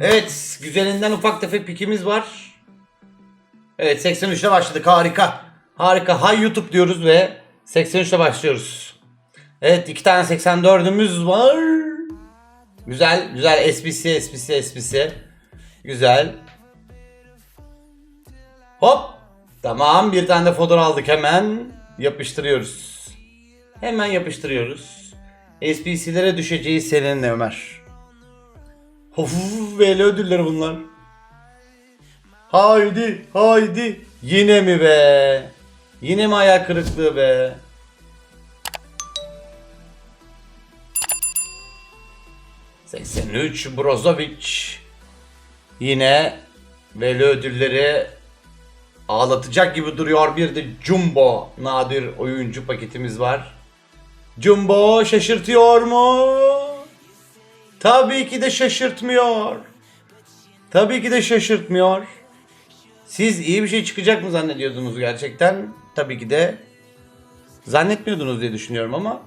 Evet, güzelinden ufak tefek pikimiz var. Evet, 83'te başladık. Harika. Harika. Hay YouTube diyoruz ve 83'te başlıyoruz. Evet, iki tane 84'ümüz var. Güzel, güzel. SPC, SPC, SPC. Güzel. Hop. Tamam, bir tane de fotoğraf aldık hemen. Yapıştırıyoruz. Hemen yapıştırıyoruz. SPC'lere düşeceği seninle Ömer. Of böyle ödüller bunlar. Haydi haydi. Yine mi be? Yine mi ayak kırıklığı be? ...83 Brozovic... ...yine... ...veli ödülleri... ...ağlatacak gibi duruyor bir de Jumbo... ...nadir oyuncu paketimiz var... ...Jumbo şaşırtıyor mu? Tabii ki de şaşırtmıyor. Tabii ki de şaşırtmıyor. Siz iyi bir şey çıkacak mı zannediyordunuz gerçekten? Tabii ki de zannetmiyordunuz diye düşünüyorum ama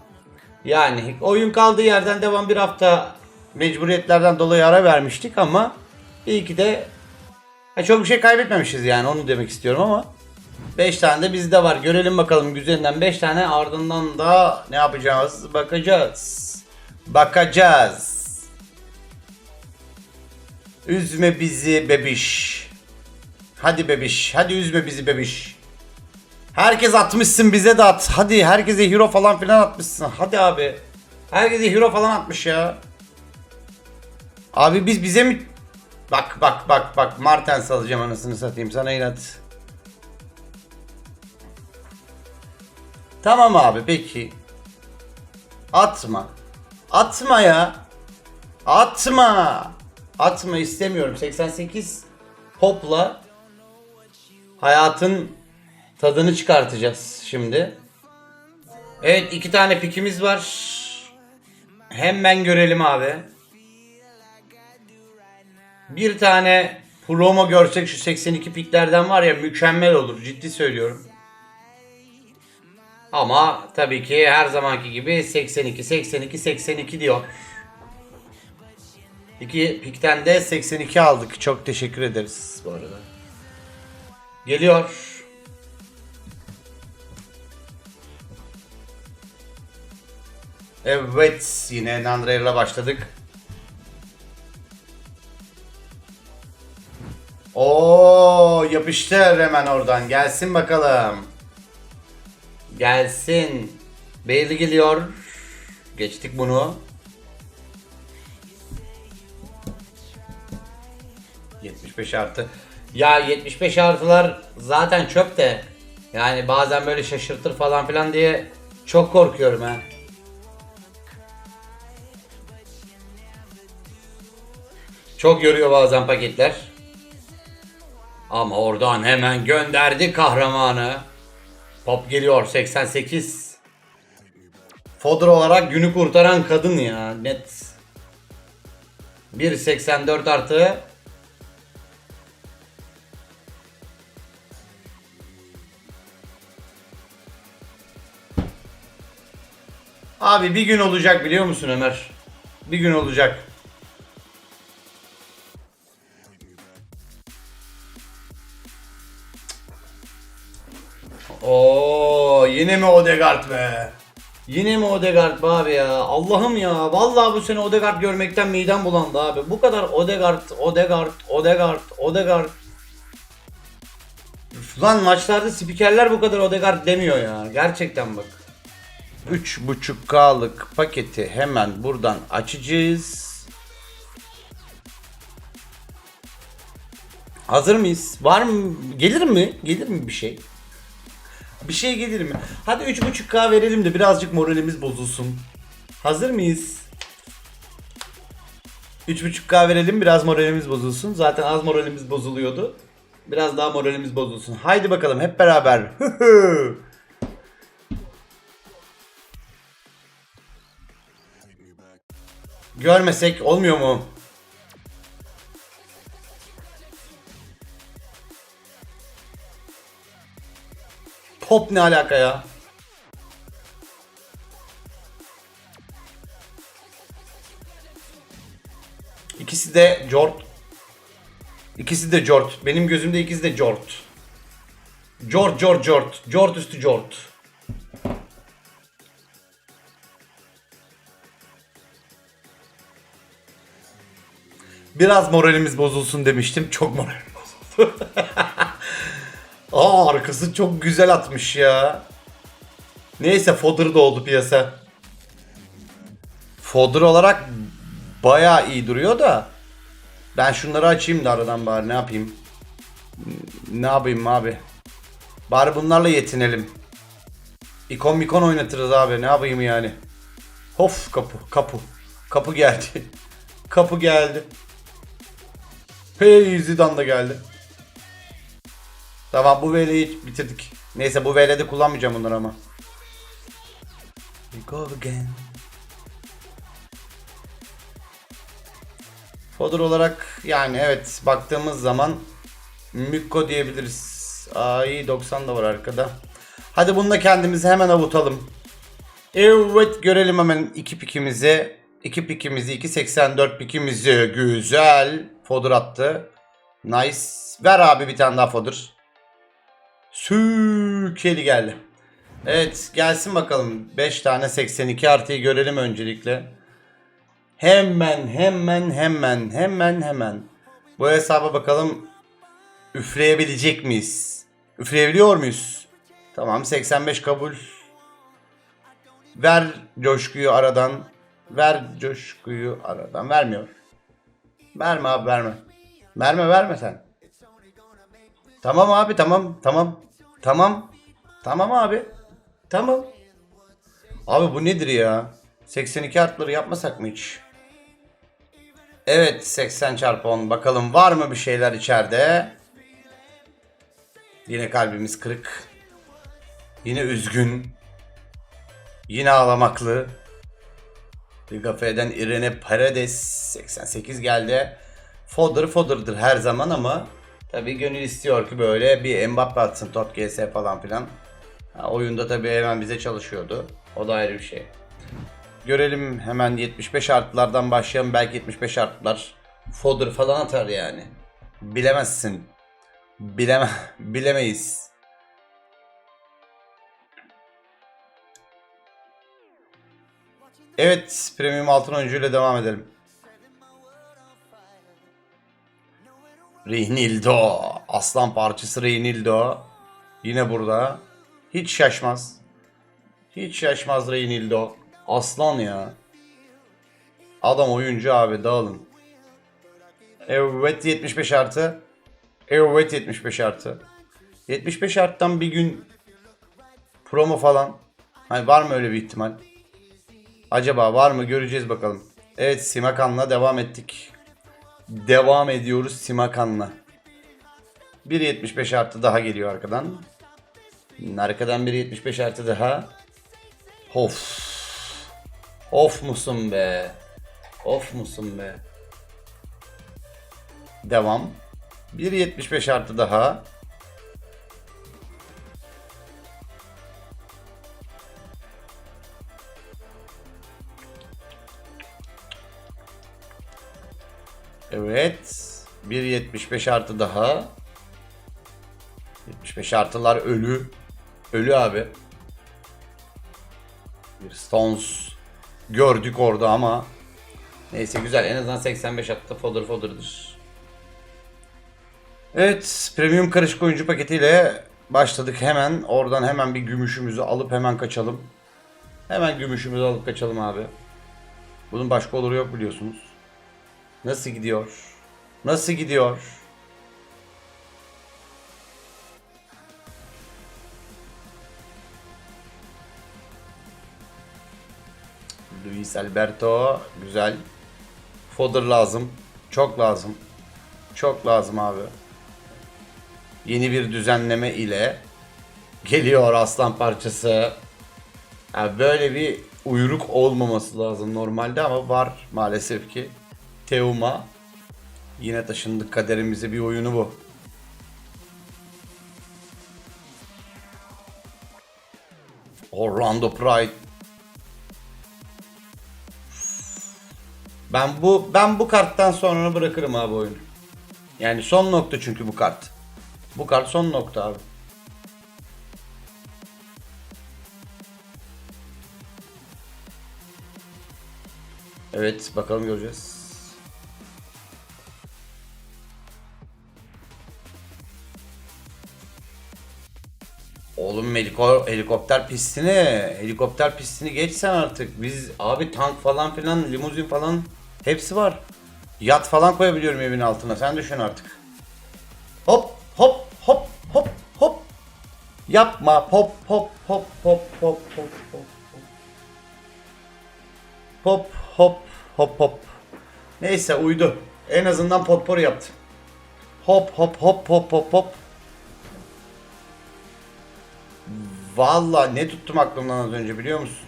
yani oyun kaldığı yerden devam bir hafta mecburiyetlerden dolayı ara vermiştik ama iyi ki de çok bir şey kaybetmemişiz yani onu demek istiyorum ama 5 tane de bizde var. Görelim bakalım güzelinden 5 tane ardından da ne yapacağız? Bakacağız. Bakacağız. Üzme bizi bebiş. Hadi bebiş. Hadi üzme bizi bebiş. Herkes atmışsın bize de at. Hadi herkese hero falan filan atmışsın. Hadi abi. Herkese hero falan atmış ya. Abi biz bize mi... Bak bak bak bak. Martens alacağım anasını satayım. Sana inat. Tamam abi peki. Atma. Atma ya. Atma. Atma istemiyorum. 88 popla hayatın tadını çıkartacağız şimdi. Evet iki tane pikimiz var. Hemen görelim abi. Bir tane promo görsek şu 82 piklerden var ya mükemmel olur. Ciddi söylüyorum. Ama tabii ki her zamanki gibi 82 82 82 diyor. İki pikten de 82 aldık. Çok teşekkür ederiz bu arada. Geliyor. Evet yine Nandrey'le başladık. Oo yapıştır hemen oradan. Gelsin bakalım. Gelsin. Belli geliyor. Geçtik bunu. 75 artı. Ya 75 artılar zaten çöp de. Yani bazen böyle şaşırtır falan filan diye çok korkuyorum ha. Çok yoruyor bazen paketler. Ama oradan hemen gönderdi kahramanı. Pop geliyor 88. Fodor olarak günü kurtaran kadın ya net. 1.84 artı Abi bir gün olacak biliyor musun Ömer? Bir gün olacak. Oo yine mi Odegaard be? Yine mi Odegaard be abi ya? Allah'ım ya. Vallahi bu sene Odegaard görmekten midem bulandı abi. Bu kadar Odegaard, Odegaard, Odegaard, Odegaard. Üf, Lan maçlarda spikerler bu kadar Odegaard demiyor ya. Gerçekten bak. 3.5K'lık paketi hemen buradan açacağız. Hazır mıyız? Var mı? Gelir mi? Gelir mi bir şey? Bir şey gelir mi? Hadi 3.5K verelim de birazcık moralimiz bozulsun. Hazır mıyız? 3.5K verelim biraz moralimiz bozulsun. Zaten az moralimiz bozuluyordu. Biraz daha moralimiz bozulsun. Haydi bakalım hep beraber. Görmesek olmuyor mu? Pop ne alaka ya? İkisi de Jort İkisi de Jort. Benim gözümde ikisi de Jort. Jort, Jort, Jort. Jort üstü Jort. Biraz moralimiz bozulsun demiştim. Çok moralim bozuldu. Aa arkası çok güzel atmış ya. Neyse fodder da oldu piyasa. Fodder olarak bayağı iyi duruyor da. Ben şunları açayım da aradan bari ne yapayım. Ne yapayım abi. Bari bunlarla yetinelim. İkon mikon oynatırız abi ne yapayım yani. Of kapı kapı. Kapı geldi. kapı geldi. Hey Zidane da geldi. Tamam bu VL'yi bitirdik. Neyse bu VL'de kullanmayacağım bunları ama. We go again. Fodder olarak yani evet baktığımız zaman Mükko diyebiliriz. Ay 90 da var arkada. Hadi bunu da kendimizi hemen avutalım. Evet görelim hemen iki pikimizi. İki pikimizi 2.84 pikimizi güzel. Fodder attı. Nice. Ver abi bir tane daha fodder. Sükeli geldi. Evet gelsin bakalım. 5 tane 82 artıyı görelim öncelikle. Hemen hemen hemen hemen hemen. Bu hesaba bakalım üfleyebilecek miyiz? Üfleyebiliyor muyuz? Tamam 85 kabul. Ver coşkuyu aradan. Ver coşkuyu aradan. Vermiyor. Verme abi verme. Verme verme sen. Tamam abi tamam tamam. Tamam. Tamam abi. Tamam. Abi bu nedir ya? 82 artları yapmasak mı hiç? Evet 80 çarpı 10 bakalım var mı bir şeyler içeride? Yine kalbimiz kırık. Yine üzgün. Yine ağlamaklı. Liga F'den Irene Paredes 88 geldi. Fodder fodder'dır her zaman ama tabii gönül istiyor ki böyle bir Mbappe atsın Tot GS falan filan. Ha, oyunda tabii hemen bize çalışıyordu. O da ayrı bir şey. Görelim hemen 75 artılardan başlayalım. Belki 75 artılar fodder falan atar yani. Bilemezsin. Bileme bilemeyiz. Evet, premium altın oyuncuyla devam edelim. Reynildo. Aslan parçası Reynildo. Yine burada. Hiç şaşmaz. Hiç şaşmaz Reynildo. Aslan ya. Adam oyuncu abi dağılın. Evet 75 artı. Evet 75 artı. 75 arttan bir gün promo falan. Hani var mı öyle bir ihtimal? Acaba var mı göreceğiz bakalım. Evet Simakan'la devam ettik. Devam ediyoruz Simakan'la. 1.75 artı daha geliyor arkadan. Arkadan 1.75 artı daha. Of. Of musun be. Of musun be. Devam. 1.75 artı daha. Evet. 1.75 artı daha. 75 artılar ölü. Ölü abi. Bir Stones gördük orada ama neyse güzel en azından 85 attı fodder fodder'dır. Evet premium karışık oyuncu paketiyle başladık hemen oradan hemen bir gümüşümüzü alıp hemen kaçalım. Hemen gümüşümüzü alıp kaçalım abi. Bunun başka oluru yok biliyorsunuz. Nasıl gidiyor? Nasıl gidiyor? Luis Alberto güzel. Fodder lazım. Çok lazım. Çok lazım abi. Yeni bir düzenleme ile geliyor aslan parçası. Yani böyle bir uyruk olmaması lazım normalde ama var maalesef ki. Teuma yine taşındık kaderimize bir oyunu bu. Orlando Pride Ben bu ben bu karttan sonra bırakırım abi oyunu. Yani son nokta çünkü bu kart. Bu kart son nokta abi. Evet bakalım göreceğiz. Oğlum heliko- helikopter pistini, helikopter pistini geçsen artık. Biz abi tank falan filan, limuzin falan hepsi var. Yat falan koyabiliyorum evin altına. Sen düşün artık. Hop hop hop hop hop. Yapma hop hop hop hop hop hop hop. Hop hop hop hop. Neyse uydu. En azından potpourri yaptı. Hop hop hop hop hop hop. Vallahi ne tuttum aklımdan az önce biliyor musun?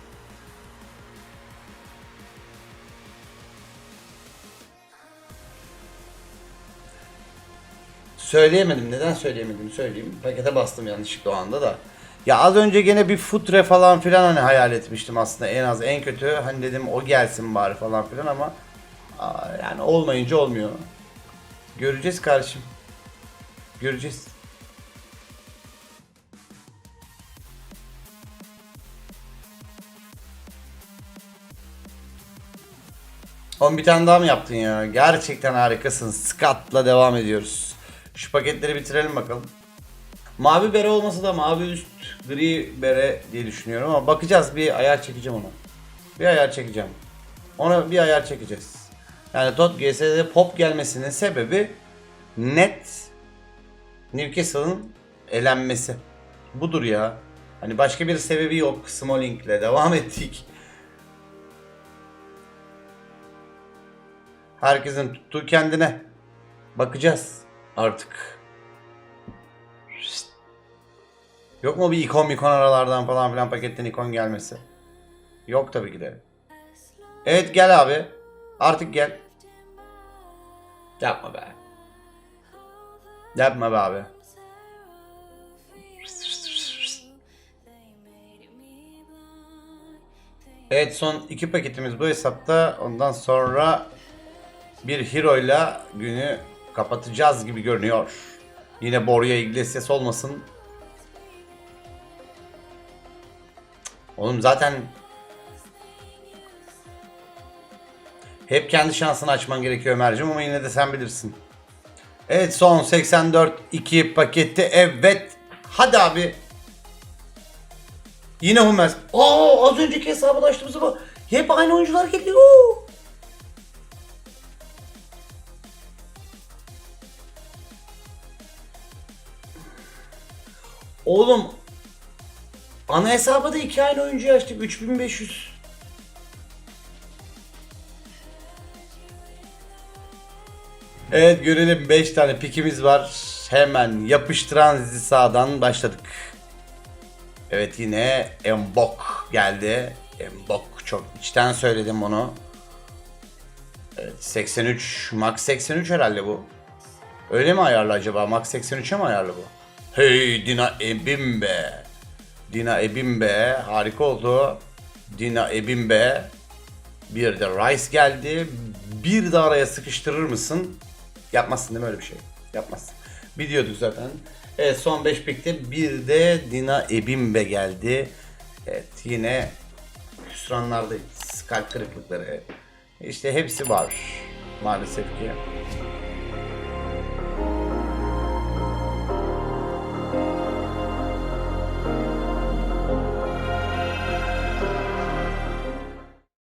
Söyleyemedim. Neden söyleyemedim söyleyeyim. Pakete bastım yanlışlıkla o anda da. Ya az önce gene bir futre falan filan hani hayal etmiştim aslında en az en kötü hani dedim o gelsin bari falan filan ama yani olmayınca olmuyor. Göreceğiz kardeşim. Göreceğiz. Oğlum bir tane daha mı yaptın ya? Gerçekten harikasın. Scott'la devam ediyoruz. Şu paketleri bitirelim bakalım. Mavi bere olmasa da mavi üst gri bere diye düşünüyorum ama bakacağız bir ayar çekeceğim ona. Bir ayar çekeceğim. Ona bir ayar çekeceğiz. Yani Tot GS'de pop gelmesinin sebebi net Newcastle'ın elenmesi. Budur ya. Hani başka bir sebebi yok. Smalling'le devam ettik. Herkesin tuttuğu kendine. Bakacağız artık. Şşt. Yok mu bir ikon ikon aralardan falan filan paketten ikon gelmesi? Yok tabii ki de. Evet gel abi. Artık gel. Yapma be. Yapma be abi. Evet son iki paketimiz bu hesapta. Ondan sonra bir hero ile günü kapatacağız gibi görünüyor. Yine Borja Iglesias olmasın. Oğlum zaten hep kendi şansını açman gerekiyor Ömerciğim ama yine de sen bilirsin. Evet son 84 2 paketi evet. Hadi abi. Yine Hummels. Aa az önceki hesabı açtığımız zaman hep aynı oyuncular geliyor. Oğlum ana hesaba da iki aynı oyuncuyu açtık 3500. Evet görelim 5 tane pikimiz var. Hemen yapıştıran dizi sağdan başladık. Evet yine Mbok geldi. Mbok çok içten söyledim onu. Evet 83 Max 83 herhalde bu. Öyle mi ayarlı acaba? Max 83'e mi ayarlı bu? Hey Dina Ebimbe. Dina Ebimbe harika oldu. Dina Ebimbe. Bir de Rice geldi. Bir de araya sıkıştırır mısın? Yapmazsın değil mi öyle bir şey? Yapmazsın. Biliyorduk zaten. Evet son 5 pikte bir de Dina Ebimbe geldi. Evet yine hüsranlardayız. Kalp kırıklıkları. İşte hepsi var maalesef ki.